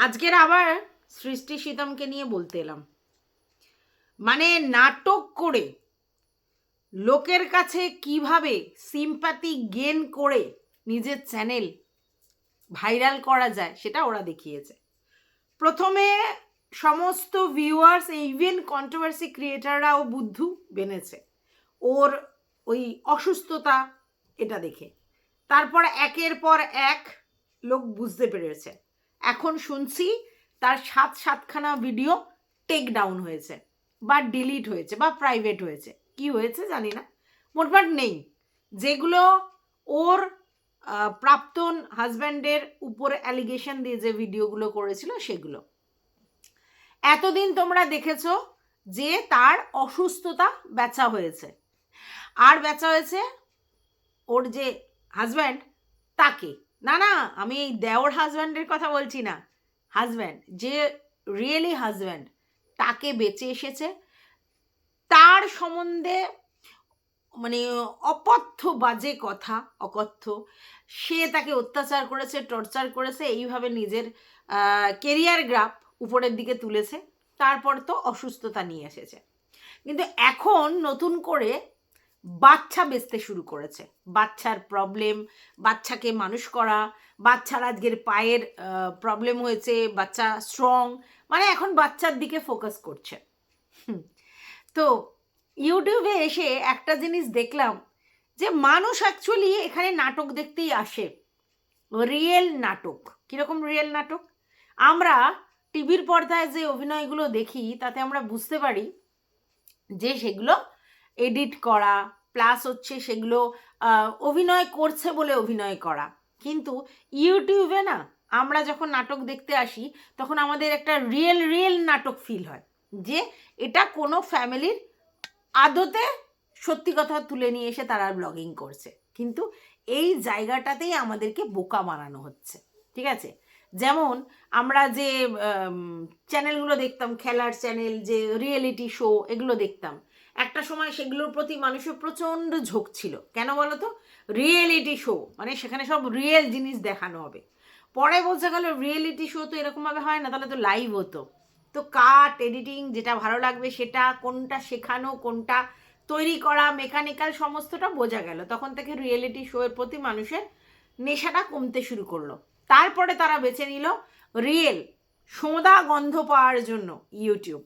আজকের আবার সৃষ্টি শীতমকে নিয়ে বলতে এলাম। মানে নাটক করে লোকের কাছে কীভাবে সিম্প্যাথি গেন করে নিজের চ্যানেল ভাইরাল করা যায় সেটা ওরা দেখিয়েছে। প্রথমে সমস্ত ভিউয়ার্স ইভেন কন্ট্রোভার্সি ক্রিয়েটাররাও বুদ্ধু বেনেছে। ওর ওই অসুস্থতা এটা দেখে। তারপর একের পর এক লোক বুঝতে পেরেছে। এখন শুনছি তার সাত সাতখানা ভিডিও টেক ডাউন হয়েছে বা ডিলিট হয়েছে বা প্রাইভেট হয়েছে। কি হয়েছে জানি না। মোটমাট নেই। যেগুলো ওর আহ, প্রাক্তন হাজব্যান্ডের উপর অ্যালিগেশন দিয়ে যে ভিডিওগুলো করেছিল সেগুলো। এতদিন তোমরা দেখেছ যে তার অসুস্থতা বেচা হয়েছে। আর বেচা হয়েছে ওর যে হাজব্যান্ড তাকে। না না, আমি এই দেওর হাজব্যান্ডের কথা বলছি না। হাজব্যান্ড যে রিয়েলি হাজব্যান্ড তাকে বেঁচে এসেছে। তার সম্বন্ধে মানে অপথ্য বাজে কথা, অকথ্য। সে তাকে অত্যাচার করেছে টর্চার করেছে, এইভাবে নিজের কেরিয়ার গ্রাফ উপরের দিকে তুলেছে। তারপর তো অসুস্থতা নিয়ে এসেছে। কিন্তু এখন নতুন করে বাচ্চা বেচতে শুরু করেছে। বাচ্চার প্রবলেম বাচ্চাকে মানুষ করা, বাচ্চার আজকের পায়ের প্রবলেম হয়েছে, বাচ্চা স্ট্রং মানে এখন বাচ্চার দিকে ফোকাস করছে। তো ইউটিউবে এসে একটা জিনিস দেখলাম যে মানুষ অ্যাকচুয়ালি এখানে নাটক দেখতেই আসে। রিয়েল নাটক। কীরকম রিয়েল নাটক? আমরা টিভির পর্দায় যে অভিনয়গুলো দেখি, তাতে আমরা বুঝতে পারি যে সেগুলো এডিট করা প্লাস হচ্ছে সেগুলো অভিনয় করছে বলে অভিনয় করা। কিন্তু ইউটিউবে না, আমরা যখন নাটক দেখতে আসি, তখন আমাদের একটা রিয়েল রিয়েল নাটক ফিল হয়। যে এটা কোনো ফ্যামিলির আদতে সত্যি কথা তুলে নিয়ে এসে তারা ব্লগিং করছে। কিন্তু এই জায়গাটাতেই আমাদেরকে বোকা বানানো হচ্ছে। ঠিক আছে? যেমন আমরা যে চ্যানেলগুলো দেখতাম, খেলার চ্যানেল যে রিয়েলিটি শো এগুলো দেখতাম। একটা সময় সেগুলোর প্রতি মানুষের প্রচণ্ড ঝোঁক ছিল। কেন বলো তো রিয়েলিটি শো মানে সেখানে সব রিয়েল জিনিস দেখানো হবে। পরে বোঝা গেল রিয়েলিটি শো তো এরকমভাবে হয় না, তাহলে তো লাইভ হতো। তো কাট এডিটিং যেটা ভালো লাগবে সেটা, কোনটা শেখানো, কোনটা তৈরি করা মেকানিক্যাল সমস্তটা বোঝা গেল। তখন থেকে রিয়েলিটি শো এর প্রতি মানুষের নেশাটা কমতে শুরু করল। তারপরে তারা বেছে নিল রিয়েল সোঁদা গন্ধ পাওয়ার জন্য ইউটিউব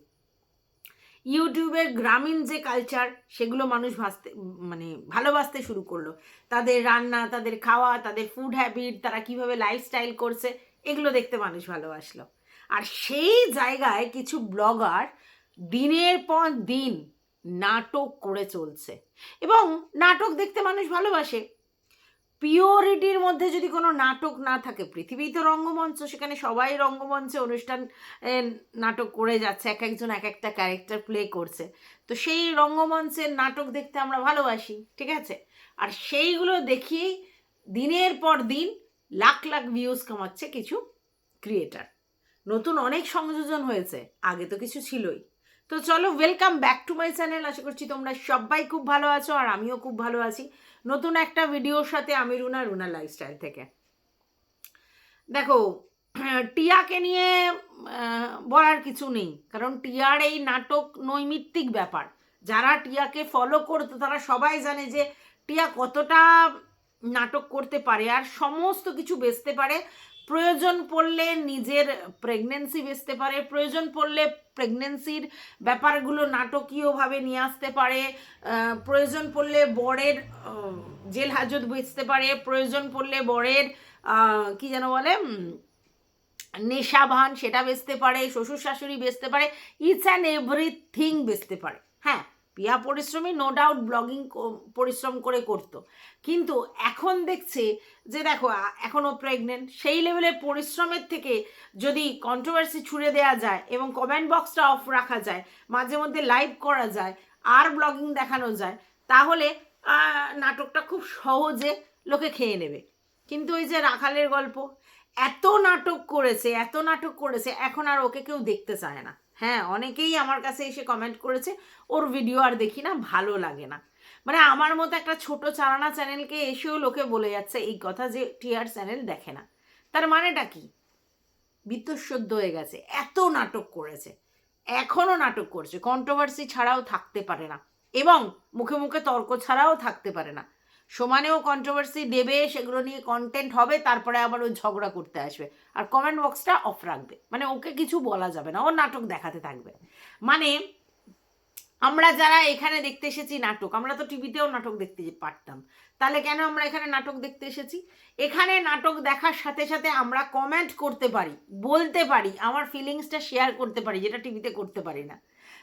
ইউটিউবের গ্রামীণ যে কালচার সেগুলো মানুষ ভাসতে মানে ভালোবাসতে শুরু করল। তাদের রান্না, তাদের খাওয়া, তাদের ফুড হ্যাবিট তারা কীভাবে লাইফস্টাইল করছে, এগুলো দেখতে মানুষ ভালোবাসলো। আর সেই জায়গায় কিছু ব্লগার দিনের পর দিন নাটক করে চলছে। এবং নাটক দেখতে মানুষ ভালোবাসে পিওরিটির মধ্যে যদি কোনো নাটক না থাকে পৃথিবী তো রঙ্গমঞ্চ, সেখানে সবাই রঙ্গমঞ্চে অনুষ্ঠান নাটক করে যাচ্ছে, এক একজন এক একটা ক্যারেক্টার প্লে করছে। তো সেই রঙ্গমঞ্চের নাটক দেখতে আমরা ভালোবাসি, ঠিক আছে? আর সেইগুলো দেখিয়েই দিনের পর দিন লাখ লাখ ভিউজ কামাচ্ছে কিছু ক্রিয়েটার নতুন অনেক সংযোজন হয়েছে, আগে তো কিছু ছিলই। তো চলো welcome back to my channel আশা করছি তোমরা সবাই খুব ভালো আছো, আর আমিও খুব ভালো আছি। নতুন একটা ভিডিওর সাথে আমি রুনা রুনা লাইফস্টাইল থেকে। দেখো, টিয়াকে নিয়ে বলার কিছু নেই, কারণ টিয়ার এই নাটক নৈমিত্তিক ব্যাপার। যারা টিয়াকে ফলো করতো, তারা সবাই জানে যে টিয়া কতটা নাটক করতে পারে, আর সমস্ত কিছু বেচতে পারে। প্রয়োজন পড়লে নিজের প্রেগনেন্সি বেচতে পারে প্রয়োজন পড়লে প্রেগনেন্সির ব্যাপারগুলো নাটকীয়ভাবে নিয়ে আসতে পারে প্রয়োজন পড়লে বরের জেল হাজত বেচতে পারে প্রয়োজন পড়লে বরের কি যেন বলে উম, নেশাভান সেটা বেচতে পারে শ্বশুর শাশুড়ি বেচতে পারে ইচ অ্যান্ড এভরিথিং বেচতে পারে হ্যাঁ। পিয়া পরিশ্রমী নো ডাউট ব্লগিং পরিশ্রম করে করতো। কিন্তু এখন দেখছে যে দেখো এখনও প্রেগনেন্ট সেই লেভেলের পরিশ্রমের থেকে যদি কন্ট্রোভার্সি ছুড়ে দেওয়া যায় এবং কমেন্ট বক্সটা অফ রাখা যায়, মাঝে মধ্যে লাইভ করা যায়, আর ব্লগিং দেখানো যায়, তাহলে নাটকটা খুব সহজে লোকে খেয়ে নেবে। কিন্তু ওই যে রাখালের গল্প, এত নাটক করেছে, এত নাটক করেছে, এখন আর ওকে কেউ দেখতে চায় না। হ্যাঁ অনেকেই আমার কাছে এসে কমেন্ট করেছে, ওর ভিডিও আর দেখি না, ভালো লাগে না। মানে আমার মতো একটা ছোট চালানা চ্যানেলকে এসেও লোকে বলে যাচ্ছে এই কথা যে টিআর চ্যানেল দেখে না। তার মানেটা কি? বিতঃসদ্য হয়ে গেছে, এত নাটক করেছে এখনও নাটক করছে কন্ট্রোভার্সি ছাড়াও থাকতে পারে না এবং মুখে মুখে তর্ক ছাড়াও থাকতে পারে না। সমানেও কন্ট্রোভার্সি দেবে সেগুলো নিয়ে কন্টেন্ট হবে, তারপরে আবার ও ঝগড়া করতে আসবে। আর কমেন্ট বক্সটা অফ রাখবে। মানে ওকে কিছু বলা যাবে না, ও নাটক দেখাতে থাকবে। মানে আমরা যারা এখানে দেখতে এসেছি নাটক, আমরা তো টিভিতেও নাটক দেখতে পারতাম। তাহলে কেন আমরা এখানে নাটক দেখতে এসেছি? এখানে নাটক দেখার সাথে সাথে আমরা কমেন্ট করতে পারি, বলতে পারি, আমার ফিলিংসটা শেয়ার করতে পারি, যেটা টিভিতে করতে পারি না।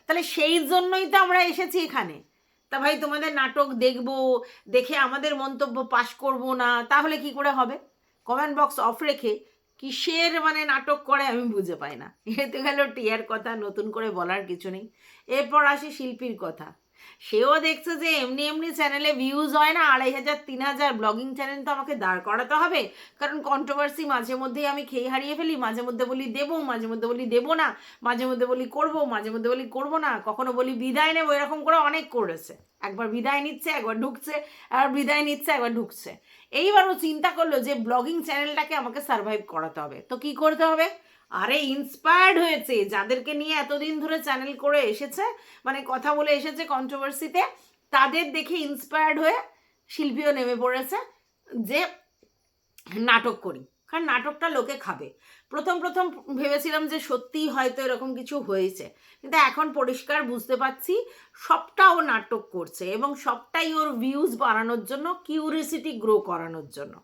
তাহলে সেই জন্যই তো আমরা এসেছি এখানে। তা ভাই তোমাদের নাটক দেখব, দেখে আমাদের মন্তব্য পাশ করব না, তাহলে কি করে হবে? কমেন্ট বক্স অফ রেখে কিসের মানে নাটক করে আমি বুঝে পাই না। এতে গেল টিয়ার কথা, নতুন করে বলার কিছু নেই। এরপর আসে শিল্পীর কথা। সেও দেখছে যে এমনি এমনি চ্যানেলে ভিউজ হয় না, আড়াই হাজার, তিন হাজার। ব্লগিং চ্যানেল তো আমাকে দাঁড় করাতে হবে। কারণ কন্ট্রোভার্সি মাঝে মধ্যেই আমি খেয়ে হারিয়ে ফেলি। মাঝে মধ্যে বলি দেবো, মাঝে মধ্যে বলি দেবো না। মাঝে মধ্যে বলি করব, মাঝে মধ্যে বলি করব না। কখনো বলি বিদায় নেব, এরকম করে অনেক করেছে। একবার বিদায় নিচ্ছে, একবার ঢুকছে, আর বিদায় নিচ্ছে, একবার ঢুকছে। এইবার ও চিন্তা করল যে ব্লগিং চ্যানেলটাকে আমাকে সার্ভাইভ করাতে হবে। তো কি করতে হবে? আরে ইন্সপায়ার্ড হয়েছে। যাদেরকে নিয়ে এতদিন ধরে চ্যানেল করে এসেছে মানে কথা বলে এসেছে কন্ট্রোভার্সিতে তাদের দেখে ইন্সপায়ার্ড হয়ে শিল্পীও নেমে পড়েছে যে নাটক করি। কারণ নাটকটা লোকে খাবে। প্রথম প্রথম ভেবেছিলাম যে সত্যিই হয়তো এরকম কিছু হয়েছে। কিন্তু এখন পরিষ্কার বুঝতে পারছি সবটা ও নাটক করছে এবং সবটাই ওর ভিউজ বাড়ানোর জন্য কিউরিয়াসিটি গ্রো করানোর জন্য।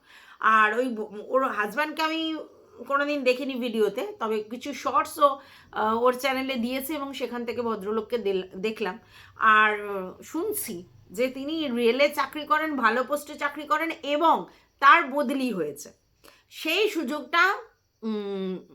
আর ওই ওর হাজব্যান্ডকে আমি কোনোদিন দেখিনি ভিডিওতে, তবে কিছু শর্টসও ওর চ্যানেলে দিয়েছে এবং সেখান থেকে ভদ্রলোককে দেখলাম। আর শুনছি যে তিনি রেলে চাকরি করেন, ভালো পোস্টে চাকরি করেন এবং তার বদলি হয়েছে। সেই সুযোগটা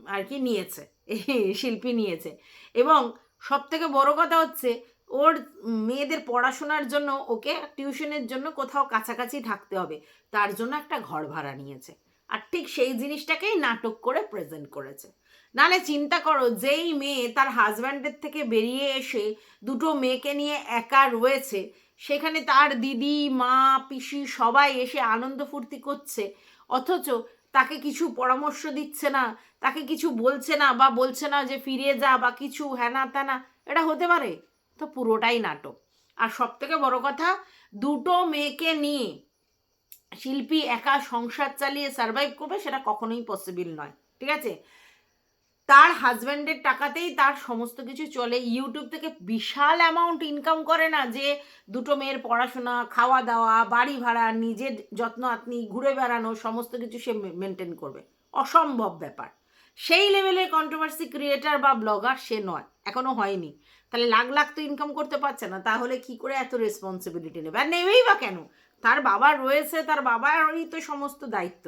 আর কি নিয়েছে, শিল্পী নিয়েছে। এবং সব থেকে বড় কথা হচ্ছে, ওর মেয়েদের পড়াশোনার জন্য ওকে টিউশনের জন্য কোথাও কাছাকাছি থাকতে হবে। তার জন্য একটা ঘর ভাড়া নিয়েছে। আর ঠিক সেই জিনিসটাকেই নাটক করে প্রেজেন্ট করেছে। নালে চিন্তা করো, যেই মেয়ে তার হাজব্যান্ডের থেকে বেরিয়ে এসে দুটো মেয়েকে নিয়ে একা রয়েছে, সেখানে তার দিদি, মা, পিসি সবাই এসে আনন্দ ফুর্তি করছে, অথচ তাকে কিছু পরামর্শ দিচ্ছে না, তাকে কিছু বলছে না বা বলছে না যে ফিরে যা বা কিছু হ্যানা ত্যানা এটা হতে পারে। তো পুরোটাই নাটক। আর সব থেকে বড় কথা, দুটো মেয়েকে নিয়ে শিল্পী একা সংসার চালিয়ে সার্ভাইভ করবে সেটা কখনোই পসিবল নয়। ঠিক আছে? তার হাজব্যান্ডের টাকাতেই তার সমস্ত কিছু চলে। ইউটিউব থেকে বিশাল অ্যামাউন্ট ইনকাম করে না যে, দুটো মেয়ের পড়াশোনা, খাওয়া দাওয়া, বাড়ি ভাড়া, নিজের যত্ন আত্মি, ঘুরে বেড়ানো, সমস্ত কিছু সে মেনটেন করবে। অসম্ভব ব্যাপার। সেই লেভেলের কন্ট্রোভার্সি ক্রিয়েটার বা ব্লগার সে নয়, এখনও হয়নি। তাহলে লাখ লাখ তো ইনকাম করতে পারছে না, তাহলে কি করে এত রেসপন্সিবিলিটি নেবে? আর নেবেই বা কেন? তার বাবা রয়েছে, তার বাবারই তো সমস্ত দায়িত্ব।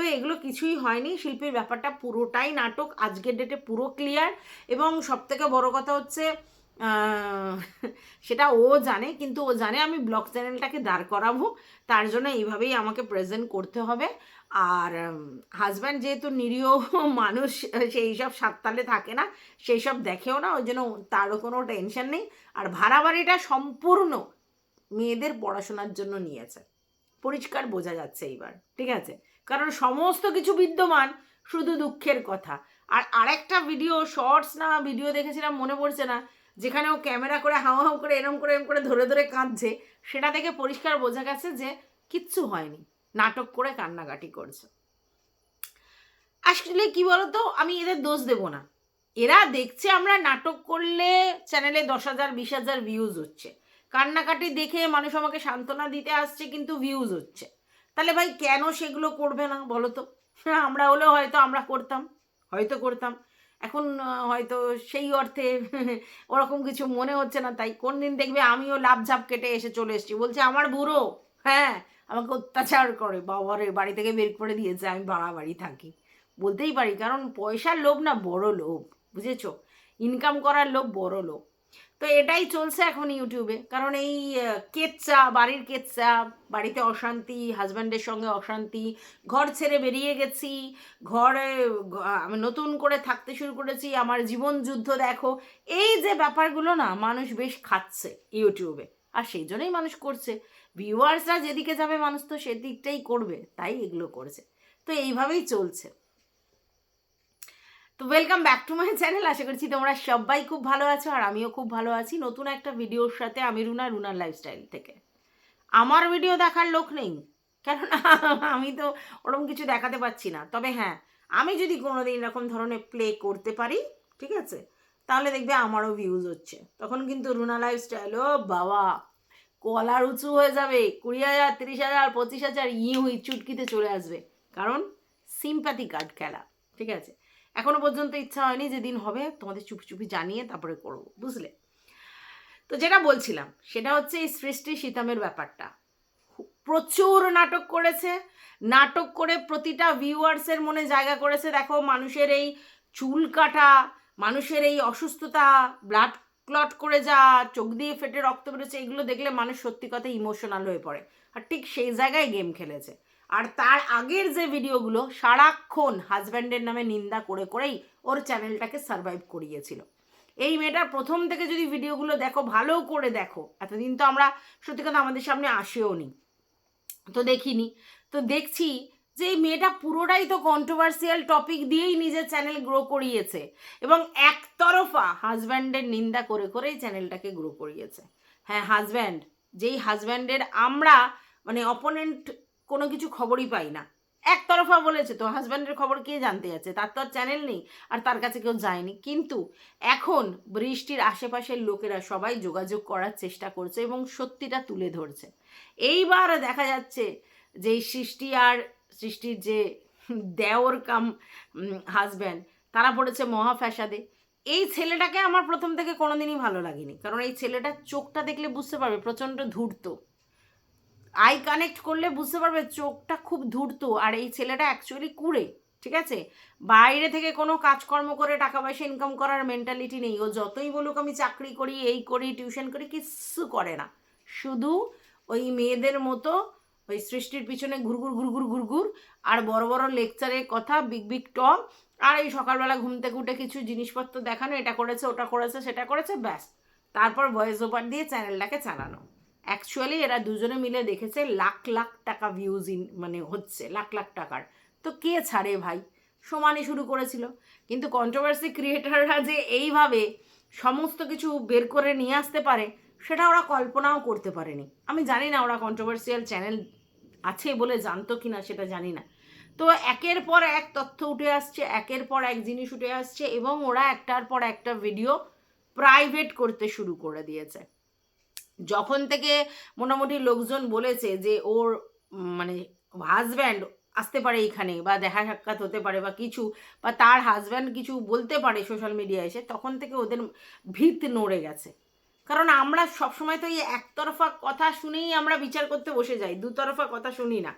তো এগুলো কিছুই হয়নি। শিল্পীর ব্যাপারটা পুরোটাই নাটক, আজকের ডেটে পুরো ক্লিয়ার এবং সব থেকে বড় কথা হচ্ছে সেটা ও জানে, কিন্তু ও জানে আমি ব্লগ চ্যানেলটাকে দাঁড় করাবো। তার জন্য এইভাবেই আমাকে প্রেজেন্ট করতে হবে। আর হাজব্যান্ড যেহেতু নিরীহ মানুষ, সেই সব সাততালে থাকে না, সেই সব দেখেও না, ওই জন্য তারও কোনো টেনশন নেই। আর ভাড়া বাড়িটা সম্পূর্ণ মেয়েদের পড়াশোনার জন্য নিয়েছে। পরিষ্কার বোঝা যাচ্ছে এইবার, ঠিক আছে? কারণ সমস্ত কিছু বিদ্যমান, শুধু দুঃখের কথা। আর আরেকটা ভিডিও শর্টস না ভিডিও দেখেছিলাম, মনে পড়ছে না, যেখানে ও ক্যামেরা করে হাওয়া হাও করে, এরম করে এরম করে ধরে ধরে কাঁদছে, সেটা থেকে পরিষ্কার বোঝা গেছে যে কিচ্ছু হয়নি। নাটক করে কান্নাকাটি করছে। আসলে কি বলতো, আমি এদের দোষ দেব না। এরা দেখছে আমরা নাটক করলে চ্যানেলে দশ হাজার, বিশ হাজার ভিউজ হচ্ছে। কান্নাকাটি দেখে মানুষ আমাকে সান্ত্বনা দিতে আসছে, কিন্তু ভিউজ হচ্ছে। তাহলে ভাই কেন সেগুলো করবে না বলো তো? আমরা হলেও হয়তো আমরা করতাম, হয়তো করতাম। এখন হয়তো সেই অর্থে ওরকম কিছু মনে হচ্ছে না, তাই কোন দিন দেখবে আমিও লাভ ঝাপ কেটে এসে চলে এসেছি। বলছে, আমার বুড়ো হ্যাঁ আমাকে অত্যাচার করে বাবারে বাড়ি থেকে বের করে দিয়েছে, আমি ভাড়া বাড়ি থাকি। বলতেই পারি, কারণ পয়সার লোভ না, বড় লোভ, বুঝেছ? ইনকাম করার লোভ, বড় লোভ। তো এটাই চলছে এখন ইউটিউবে। কারণ এই কেচ্চা বাড়ির কেচ্চা বাড়িতে অশান্তি, হাজব্যান্ডের সঙ্গে অশান্তি, ঘর ছেড়ে বেরিয়ে গেছি, ঘরে আমি নতুন করে থাকতে শুরু করেছি, আমার জীবন যুদ্ধ দেখো। এই যে ব্যাপারগুলো না, মানুষ বেশ খাচ্ছে ইউটিউবে। আর সেই জন্যই মানুষ করছে। ভিউয়ার্সরা যেদিকে যাবে, মানুষ তো সেদিকটাই করবে, তাই এগুলো করছে। তো এইভাবেই চলছে। তো welcome back to my channel আশা করছি তোমরা সবাই খুব ভালো আছো আর আমিও খুব ভালো আছি নতুন একটা ভিডিওর সাথে আমি রুনা, রুনার লাইফস্টাইল থেকে। আমার ভিডিও দেখার লোক নেই, কেননা আমি তো ওরকম কিছু দেখাতে পাচ্ছি না। তবে হ্যাঁ আমি যদি কোনোদিন এরকম ধরনের প্লে করতে পারি, ঠিক আছে? তাহলে দেখবে আমারও ভিউজ হচ্ছে। তখন কিন্তু রুনা লাইফস্টাইল ও বাবা কলার উঁচু হয়ে যাবে। কুড়ি হাজার, তিরিশ হাজার, পঁচিশ হাজার ই হুই চুটকিতে চলে আসবে। কারণ সিম্প্যাথি কার্ড খেলা, ঠিক আছে? এখনও পর্যন্ত ইচ্ছা হয়নি যেদিন হবে, তোমাদের চুপি চুপি জানিয়ে তারপরে করব, বুঝলে? তো যেটা বলছিলাম, সেটা হচ্ছে এই সৃষ্টি সীতামের ব্যাপারটা। প্রচুর নাটক করেছে, নাটক করে প্রতিটা ভিউয়ার্সের মনে জায়গা করেছে। দেখো, মানুষের এই চুল কাটা, মানুষের এই অসুস্থতা ব্লাড ক্লট করে যা, চোখ দিয়ে ফেটে রক্ত বেরোচ্ছে, এগুলো দেখলে মানুষ সত্যি কথা ইমোশনাল হয়ে পড়ে। আর ঠিক সেই জায়গায় গেম খেলেছে। আর তার আগের যে ভিডিওগুলো সারাক্ষণ হাজব্যান্ডের নামে নিন্দা করে করেই ওর চ্যানেলটাকে সারভাইভ করিয়েছিল। এই মেয়েটার প্রথম থেকে যদি ভিডিওগুলো দেখো ভালো করে দেখো, এতদিন তো আমরা সত্যি কথা আমাদের সামনে আসেও নি। তো দেখিনি। তো দেখছি যে এই মেয়েটা পুরোটাই তো কন্ট্রোভার্সিয়াল টপিক দিয়েই নিজের চ্যানেল গ্রো করিয়েছে এবং একতরফা হাজব্যান্ডের নিন্দা করে করেই চ্যানেলটাকে গ্রো করিয়েছে। হ্যাঁ হাজব্যান্ড, যেই হাজব্যান্ডের আমরা মানে অপোনেন্ট কোনো কিছু খবরই পাই না। একতরফা বলেছে তো হাজব্যান্ডের খবর কে জানতে যাচ্ছে? তার তো আর চ্যানেল নেই আর তার কাছে কেউ যায়নি। কিন্তু এখন বৃষ্টির আশেপাশের লোকেরা সবাই যোগাযোগ করার চেষ্টা করছে এবং সত্যিটা তুলে ধরছে। এইবার দেখা যাচ্ছে যে সৃষ্টি আর সৃষ্টির যে দেওর কাম হাজব্যান্ড তারা পড়েছে মহা ফ্যাসাদে এই ছেলেটাকে আমার প্রথম থেকে কোনোদিনই ভালো লাগেনি। কারণ এই ছেলেটার চোখটা দেখলে বুঝতে পারবে, প্রচণ্ড ধূর্ত। আই কানেক্ট করলে বুঝতে পারবে চোখটা খুব ধূর্ত আর এই ছেলেটা অ্যাকচুয়ালি কুড়ে, ঠিক আছে? বাইরে থেকে কোনো কাজকর্ম করে টাকা পয়সা ইনকাম করার মেন্টালিটি নেই। ও যতই বলুক আমি চাকরি করি, এই করি টিউশন করি, কিচ্ছু করে না। শুধু ওই মেয়েদের মতো ওই সৃষ্টির পিছনে ঘুরঘুর ঘুরঘুর ঘুরঘুর আর বড় বড় লেকচারের কথা বিগ বিগ টক আর এই সকালবেলা ঘুম থেকে উঠে কিছু জিনিসপত্র দেখানো, এটা করেছে, ওটা করেছে, সেটা করেছে, ব্যাস। তারপর ভয়েস ওভার দিয়ে চ্যানেলটাকে চালানো। অ্যাকচুয়ালি এরা দুজনে মিলে দেখেছে লাখ লাখ টাকা ভিউজ ইন মানে হচ্ছে, লাখ লাখ টাকার। তো কে ছাড়ে ভাই? সমানে শুরু করেছিল। কিন্তু কন্ট্রোভার্সি ক্রিয়েটাররা যে এইভাবে সমস্ত কিছু বের করে নিয়ে আসতে পারে, সেটা ওরা কল্পনাও করতে পারেনি। আমি জানি না ওরা কন্ট্রোভার্সিয়াল চ্যানেল আছে বলে জানতো কি না সেটা জানি না। তো একের পর এক তথ্য উঠে আসছে, একের পর এক জিনিস উঠে আসছে এবং ওরা একটার পর একটা ভিডিও প্রাইভেট করতে শুরু করে দিয়েছে। যখন থেকে মোটামুটি লোকজন বলেছে যে ওর মানে হাজব্যান্ড আসতে পারে এখানে বা দেখা সাক্ষাৎ হতে পারে বা কিছু বা তার হাজব্যান্ড কিছু বলতে পারে সোশ্যাল মিডিয়ায় এসে, তখন থেকে ওদের ভিত নড়ে গেছে। কারণ আমরা সবসময় তো এই একতরফা কথা শুনেই আমরা বিচার করতে বসে যাই, দুতরফা কথা শুনি না।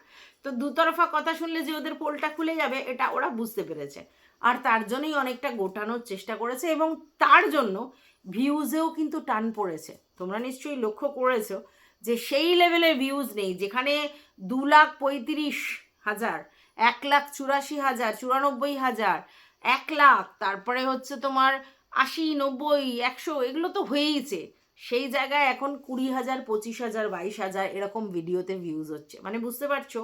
তো দুতরফা কথা শুনলে যে ওদের পোলটা খুলে যাবে, এটা ওরা বুঝতে পেরেছে। আর তার জন্যই অনেকটা গোটানোর চেষ্টা করেছে এবং তার জন্য ভিউজেও কিন্তু টান পড়েছে। তোমরা নিশ্চয়ই লক্ষ্য করেছ যে সেই লেভেলের ভিউজ নেই, যেখানে দু লাখ পঁয়ত্রিশ হাজার, এক লাখ চুরাশি হাজার, চুরানব্বই হাজার, এক লাখ, তারপরে হচ্ছে তোমার আশি, নব্বই, একশো, এগুলো তো হয়েইছে। সেই জায়গায় এখন কুড়ি হাজার, পঁচিশ হাজার, বাইশ হাজার এরকম ভিডিওতে ভিউজ হচ্ছে। মানে বুঝতে পারছ?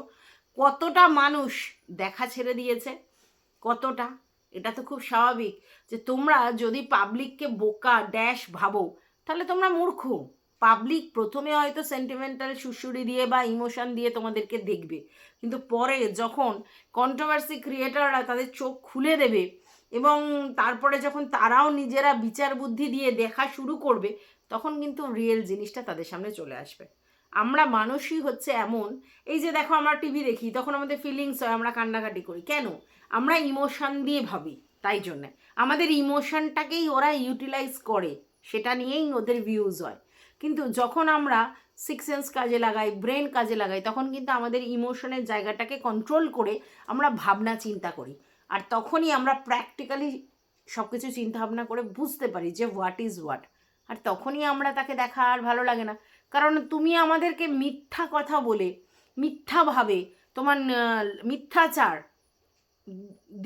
কতটা মানুষ দেখা ছেড়ে দিয়েছে? কতটা? এটা তো খুব স্বাভাবিক। যে তোমরা যদি পাবলিককে বোকা ড্যাশ ভাবো, তাহলে তোমরা মূর্খ। পাবলিক প্রথমে হয়তো সেন্টিমেন্টাল সুশুরি দিয়ে বা ইমোশন দিয়ে তোমাদেরকে দেখবে। কিন্তু পরে যখন কন্ট্রোভার্সি ক্রিয়েটাররা তাদের চোখ খুলে দেবে এবং তারপরে যখন তারাও নিজেরা বিচার বুদ্ধি দিয়ে দেখা শুরু করবে, তখন কিন্তু রিয়েল জিনিসটা তাদের সামনে চলে আসবে। আমরা মানুষই হচ্ছে এমন। এই যে দেখো আমরা টিভি দেখি, তখন আমাদের ফিলিংস হয়, আমরা কান্নাকাটি করি। কেন? আমরা ইমোশন দিয়ে ভাবি, তাই জন্যে। আমাদের ইমোশনটাকেই ওরা ইউটিলাইজ করে, সেটা নিয়েই ওদের ভিউজ হয়। কিন্তু যখন আমরা সিক্স সেন্স কাজে লাগাই ব্রেন কাজে লাগাই, তখন কিন্তু আমাদের ইমোশনের জায়গাটাকে কন্ট্রোল করে আমরা ভাবনা চিন্তা করি। আর তখনই আমরা প্র্যাকটিক্যালি সব কিছু চিন্তাভাবনা করে বুঝতে পারি যে হোয়াট ইজ হোয়াট আর তখনই আমরা তাকে দেখা আর ভালো লাগে না। কারণ তুমি আমাদেরকে মিথ্যা কথা বলে মিথ্যাভাবে তোমার মিথ্যাচার,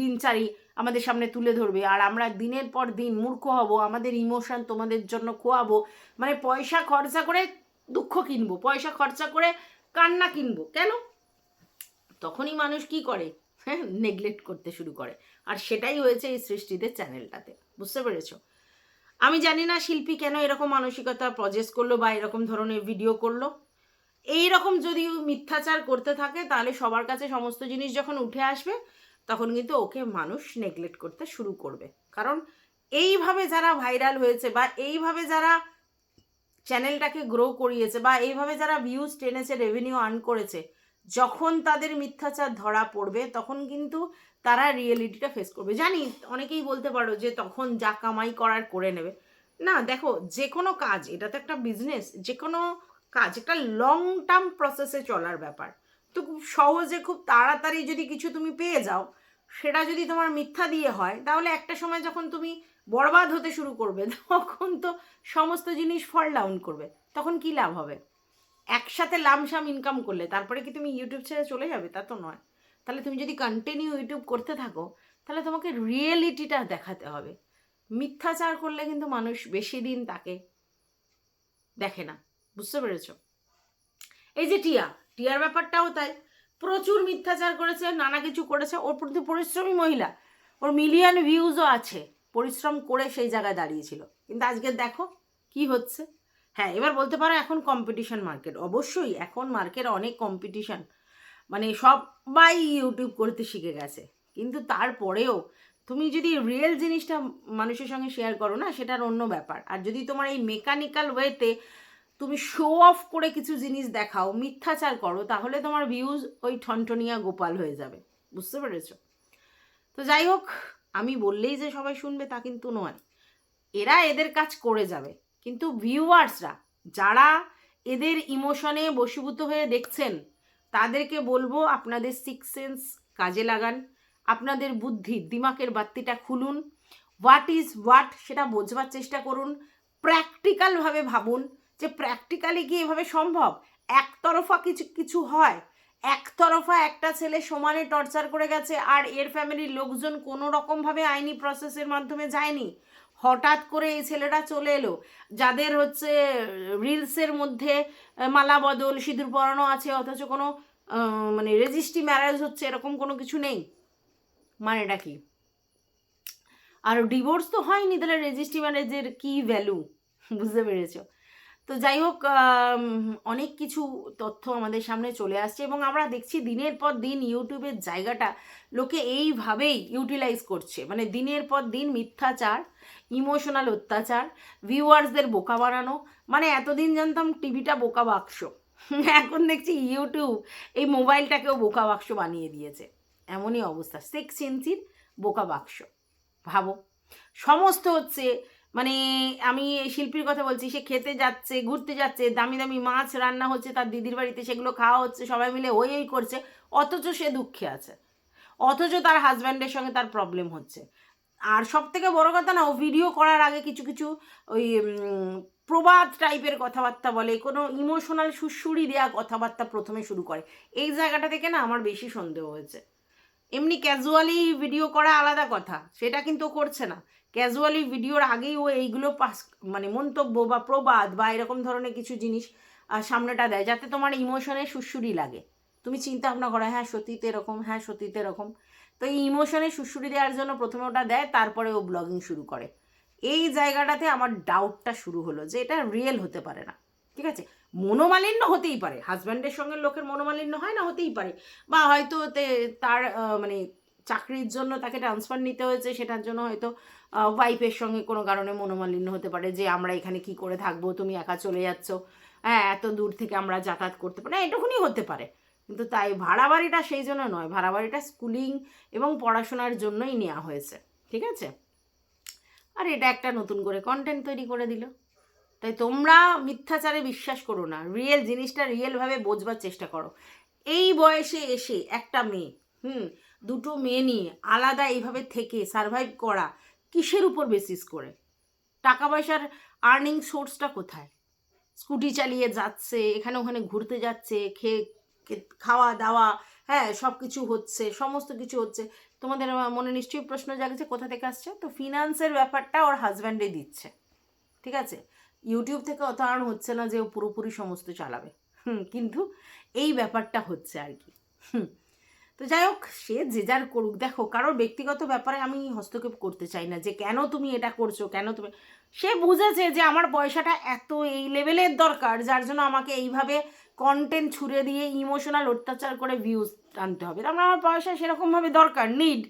দিনচারি আমাদের সামনে তুলে ধরবে। আর আমরা দিনের পর দিন মূর্খ হব, আমাদের ইমোশন তোমাদের জন্য খোয়াবো। মানে পয়সা খরচা করে দুঃখ কিনবো, পয়সা খরচা করে কান্না কিনবো। কেন? তখনই মানুষ কি করে? হ্যাঁ নেগলেক্ট করতে শুরু করে। আর সেটাই হয়েছে এই সৃষ্টিদের চ্যানেলটাতে। বুঝতে পেরেছ? আমি জানি না শিল্পী কেন এরকম মানসিকতা প্রজেস করল বা এরকম ধরনের ভিডিও করল। এই রকম যদি মিথ্যাচার করতে থাকে, তাহলে সবার কাছে সমস্ত জিনিস যখন উঠে আসবে তখন কিন্তু ওকে মানুষ নেগলেক্ট করতে শুরু করবে। কারণ এইভাবে যারা ভাইরাল হয়েছে বা এইভাবে যারা চ্যানেলটাকে গ্রো করিয়েছে বা এইভাবে যারা ভিউজ টেনেছে রেভিনিউ আর্ন করেছে, যখন তাদের মিথ্যাচার ধরা পড়বে, তখন কিন্তু তারা রিয়েলিটিটা ফেস করবে। জানি, অনেকেই বলতে পারো যে তখন যা কামাই করার করে নেবে। না, দেখো, যে কোনো কাজ, এটা তো একটা বিজনেস যে কোনো কাজ একটা লং টার্ম প্রসেসে চলার ব্যাপার। তো খুব সহজে, খুব তাড়াতাড়ি যদি কিছু তুমি পেয়ে যাও, সেটা যদি তোমার মিথ্যা দিয়ে হয়, তাহলে একটা সময় যখন তুমি বরবাদ হতে শুরু করবে, তখন তো সমস্ত জিনিস ফল ডাউন করবে, তখন কি লাভ হবে? একসাথে লামসাম ইনকাম করলে, তারপরে কি তুমি ইউটিউব ছেড়ে চলে যাবে? তা তো নয়। তাহলে তুমি যদি কন্টিনিউ ইউটিউব করতে থাকো, তাহলে তোমাকে রিয়েলিটিটা দেখাতে হবে। মিথ্যাচার করলে কিন্তু মানুষ বেশি দিন তাকে দেখে না। বুঝতে পেরেছ? এই যে টিয়া টিয়ার ব্যাপারটাও তাই। প্রচুর মিথ্যাচার করেছে, নানা কিছু করেছে। ওর প্রতি পরিশ্রমী মহিলা। ওর মিলিয়ন ভিউজও আছে। পরিশ্রম করে সেই জায়গায় দাঁড়িয়েছিল। কিন্তু আজকে দেখো কি হচ্ছে। হ্যাঁ এবার বলতে পারো এখন কম্পিটিশন মার্কেট অবশ্যই এখন মার্কেট অনেক কম্পিটিশন মানে সবাই ইউটিউব করতে শিখে গেছে। কিন্তু তারপরেও তুমি যদি রিয়েল জিনিসটা মানুষের সঙ্গে শেয়ার করো না, সেটার অন্য ব্যাপার। আর যদি তোমার এই মেকানিক্যাল ওয়েতে তুমি শো অফ করে কিছু জিনিস দেখাও, মিথ্যাচার করো, তাহলে তোমার ভিউজ ওই ঠনঠনিয়া গোপাল হয়ে যাবে। বুঝতে পেরেছ? তো যাই হোক, আমি বললেই যে সবাই শুনবে তা কিন্তু নয়। এরা এদের কাজ করে যাবে। কিন্তু ভিউয়ার্সরা যারা এদের ইমোশনে বশীভূত হয়ে দেখছেন, তাদেরকে বলব আপনাদের সিক্স সেন্স কাজে লাগান। আপনাদের বুদ্ধি, দিমাকের বাত্তিটা খুলুন। হোয়াট ইজ হোয়াট সেটা বোঝবার চেষ্টা করুন। প্র্যাকটিক্যালভাবে ভাবুন। যে প্র্যাকটিক্যালি কি এভাবে সম্ভব? একতরফা কিছু কিছু হয়। একতরফা একটা ছেলে সমানে টর্চার করে গেছে আর এর ফ্যামিলির লোকজন কোনো রকমভাবে আইনি প্রসেসের মাধ্যমে যায়নি। হঠাৎ করে এই ছেলেটা চলে এলো। যাদের হচ্ছে রিলসের মধ্যে মালা বদল, সিঁদুর পরানো আছে, অথচ কোনো মানে রেজিস্ট্রি ম্যারেজ হচ্ছে, এরকম কোনো কিছু নেই। মানেটা কি? আর ডিভোর্স তো হয়নি, তাহলে রেজিস্ট্রি ম্যারেজের কি ভ্যালু বুঝতে পেরেছ? তো যাই হোক অনেক কিছু তথ্য আমাদের সামনে চলে আসছে এবং আমরা দেখছি দিনের পর দিন ইউটিউবের জায়গাটা লোকে এইভাবেই ইউটিলাইজ করছে। মানে দিনের পর দিন মিথ্যাচার ইমোশনাল অত্যাচার ভিউয়ার্সদের বোকা বানানো মানে এতদিন জানতাম টিভিটা বোকা বাক্স। এখন দেখছি ইউটিউব এই মোবাইলটাকেও বোকা বাক্স বানিয়ে দিয়েছে। এমনই অবস্থা সিক্স ইঞ্চির বোকা বাক্স। ভাবো, সমস্ত হচ্ছে মানে আমি শিল্পীর কথা বলছি, সে খেতে যাচ্ছে, ঘুরতে যাচ্ছে, দামি দামি মাছ রান্না হচ্ছে, তার দিদির বাড়িতে সেগুলো খাওয়া হচ্ছে, সবাই মিলে ওই ওই করছে, অথচ সে দুঃখে আছে। অথচ তার হাজব্যান্ডের সঙ্গে তার প্রবলেম হচ্ছে। আর সব থেকে বড় কথা না, ও ভিডিও করার আগে কিছু কিছু ওই প্রবাদ টাইপের কথাবার্তা বলে, কোনো ইমোশনাল সুড়সুড়ি দেওয়া কথাবার্তা প্রথমে শুরু করে। এই জায়গাটা থেকে না আমার বেশি সন্দেহ হয়েছে। এমনি ক্যাজুয়ালি ভিডিও করা আলাদা কথা, সেটা কিন্তু করছে না। ক্যাজুয়ালি ভিডিওর আগেই ও এইগুলো পাস মানে মন্তব্য বা প্রবাদ বা এরকম ধরনের কিছু জিনিস সামনেটা দেয়, যাতে তোমার ইমোশনে সুশুরি লাগে। তুমি চিন্তা ভাবনা করো হ্যাঁ সতীতে এরকম হ্যাঁ সতীতে এরকম। তো এই ইমোশনে সুশুরি দেওয়ার জন্য প্রথমে ওটা দেয়, তারপরে ও ব্লগিং শুরু করে। এই জায়গাটাতে আমার ডাউটটা শুরু হলো যে এটা রিয়েল হতে পারে না। ঠিক আছে? মনোমালিন্য হতেই পারে। হাজব্যান্ডের সঙ্গে লোকের মনোমালিন্য হয় না, হতেই পারে। বা হয়তো তার মানে চাকরির জন্য তাকে ট্রান্সফার নিতে হয়েছে, সেটার জন্য হয়তো ওয়াইফের সঙ্গে কোনো কারণে মনোমালিন্য হতে পারে যে আমরা এখানে কি করে থাকব, তুমি একা চলে যাচ্ছ। হ্যাঁ এত দূর থেকে আমরা যাতায়াত করতে পারি। এটুকুনি হতে পারে। কিন্তু তাই ভাড়া বাড়িটা সেই জন্য নয় ভাড়া বাড়িটা স্কুলিং এবং পড়াশোনার জন্যই নেওয়া হয়েছে। ঠিক আছে? আর এটা একটা নতুন করে কন্টেন্ট তৈরি করে দিল। তাই তোমরা মিথ্যাচারে বিশ্বাস করো না। রিয়েল জিনিসটা রিয়েলভাবে বোঝবার চেষ্টা করো। এই বয়সে এসে একটা মেয়ে, হুম, দুটো মেয়ে নিয়ে আলাদা এইভাবে থেকে সারভাইভ করা কিসের উপর বেসিস করে? টাকা পয়সার আর্নিং সোর্সটা কোথায়? স্কুটি চালিয়ে যাচ্ছে, এখানে ওখানে ঘুরতে যাচ্ছে, খেয়ে খাওয়া দাওয়া হ্যাঁ সব কিছু হচ্ছে, সমস্ত কিছু হচ্ছে। তোমাদের মনে নিশ্চয়ই প্রশ্ন জাগছে কোথা থেকে আসছে? তো ফিনান্সের ব্যাপারটা ওর হাজব্যান্ডে দিচ্ছে, ঠিক আছে? ইউটিউব থেকে অত আর্ন হচ্ছে না যে ও পুরোপুরি সমস্ত চালাবে। কিন্তু এই ব্যাপারটা হচ্ছে আর কি। হুম তো যাই হোক, সে যে যার করুক। দেখো, কারোর ব্যক্তিগত ব্যাপারে আমি হস্তক্ষেপ করতে চাই না যে কেন তুমি এটা করছ, কেন তুমি সে বুঝেছে যে আমার পয়সাটা এত এই লেভেলের দরকার, যার জন্য আমাকে এইভাবে কন্টেন্ট ছুড়ে দিয়ে ইমোশনাল অত্যাচার করে ভিউজ আনতে হবে। তার মানে আমার পয়সা সেরকমভাবে দরকার নিড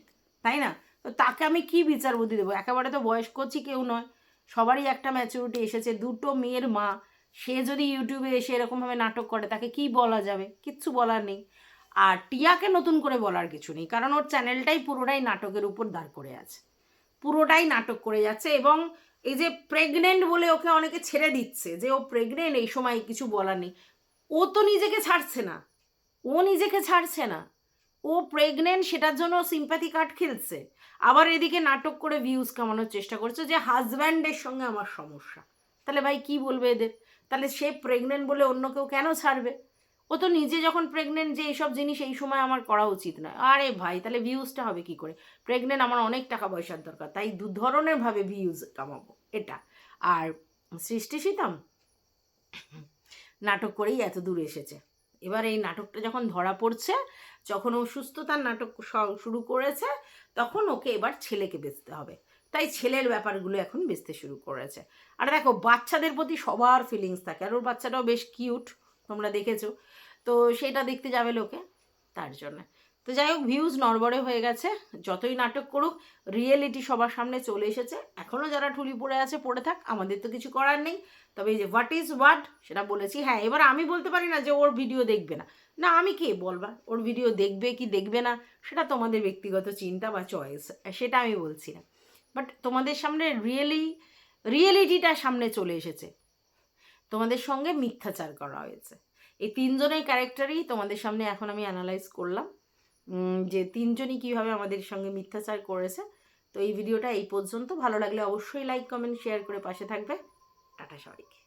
তাই না? তো তাকে আমি কি বিচার বুদ্ধি দেবো? একেবারে তো বয়স্কছি কেউ নয়, সবারই একটা ম্যাচুরিটি এসেছে, দুটো মেয়ের মা, সে যদি ইউটিউবে এসে এরকমভাবে নাটক করে, তাকে কি বলা যাবে? কিচ্ছু বলার নেই। আর টিয়াকে নতুন করে বলার কিছু নেই, কারণ ওর চ্যানেলটাই পুরোটাই নাটকের উপর দাঁড় করে আছে। পুরোটাই নাটক করে যাচ্ছে এবং এই যে প্রেগনেন্ট বলে ওকে অনেকে ছেড়ে দিচ্ছে যে ও প্রেগনেন্ট এই সময় কিছু বলার নেই। ও তো নিজেকে ছাড়ছে না। ও নিজেকে ছাড়ছে না। ও প্রেগনেন্ট সেটার জন্য সিম্প্যাথি কার্ড খেলছে। আবার এদিকে নাটক করে ভিউজ কামানোর চেষ্টা করছে যে হাজব্যান্ডের সঙ্গে আমার সমস্যা। তাহলে ভাই কি বলবে এদের? তাহলে সে প্রেগনেন্ট বলে অন্য কেউ কেন ছাড়বে? ও তো নিজে যখন প্রেগনেন্ট যে এইসব জিনিস এই সময় আমার করা উচিত নয়। আরে ভাই, তাহলে ভিউজটা হবে কি করে? প্রেগনেন্ট আমার অনেক টাকা পয়সার দরকার, তাই দু ধরনের ভাবে ভিউজ কামাবো, এটা। আর সৃষ্টি শীতম নাটক করেই এত দূর এসেছে। এবার এই নাটকটা যখন ধরা পড়ছে, যখন ও সুস্থতার নাটক শুরু করেছে, তখন ওকে এবার ছেলেকে বেচতে হবে। তাই ছেলের ব্যাপারগুলো এখন বেচতে শুরু করেছে। আর দেখো, বাচ্চাদের প্রতি সবার ফিলিংস থাকে, আর ওর বাচ্চাটাও বেশ কিউট তোমরা দেখেছ। তো সেটা দেখতে যাবে লোকে তার জন্য। তো যাই হোক ভিউজ নড়বড়ে হয়ে গেছে। যতই নাটক করুক রিয়েলিটি সবার সামনে চলে এসেছে। এখনও যারা ঠুলি পড়ে আছে, পড়ে থাক, আমাদের তো কিছু করার নেই। তবে এই যে হোয়াট ইজ হোয়াট সেটা বলেছি। হ্যাঁ এবার আমি বলতে পারি না যে ওর ভিডিও দেখবে না। না, আমি কে বলবা? ওর ভিডিও দেখবে কি দেখবে না, সেটা তোমাদের ব্যক্তিগত চিন্তা বা চয়েস সেটা আমি বলছি না। বাট তোমাদের সামনে রিয়েলি রিয়েলিটিটা সামনে চলে এসেছে। তোমাদের সঙ্গে মিথ্যাচার করা হয়েছে। এই তিনজনের ক্যারেক্টারই তোমাদের সামনে এখন আমি অ্যানালাইজ করলাম। যে তিনজনই কীভাবে আমাদের সঙ্গে মিথ্যাচার করেছে। তো এই ভিডিওটা এই পর্যন্ত। ভালো লাগলে অবশ্যই লাইক কমেন্ট শেয়ার করে পাশে থাকবে। টাটা সবাইকে।